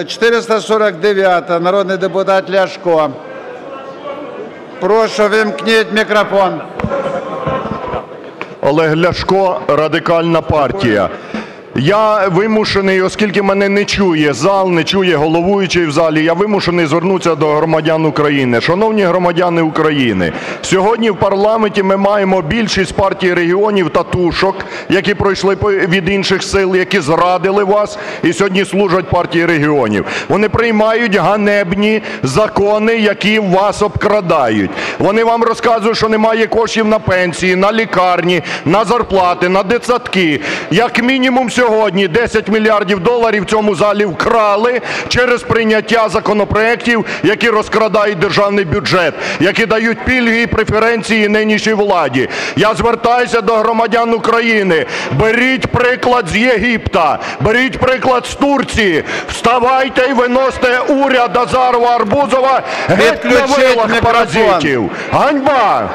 Е, 449 народний депутат Ляшко. Прошу, вимкніть мікрофон. Олег Ляшко, Радикальна партія. Я вимушений, оскільки мене не чує зал, не чує головуючий в залі, я вимушений звернутися до громадян України. Шановні громадяни України, сьогодні в парламенті ми маємо більшість партій регіонів та тушок, які пройшли від інших сил, які зрадили вас і сьогодні служать партії регіонів. Вони приймають ганебні закони, які вас обкрадають. Вони вам розказують, що немає коштів на пенсії, на лікарні, на зарплати, на дитсадки. Як мінімум сьогодні 10 мільярдів доларів в цьому залі вкрали через прийняття законопроєктів, які розкрадають державний бюджет, які дають пільги і преференції нинішній владі. Я звертаюся до громадян України. Беріть приклад з Єгипта, беріть приклад з Турції. Вставайте і виносьте уряд Азарова Арбузова геть на вилах паразитів. Ганьба!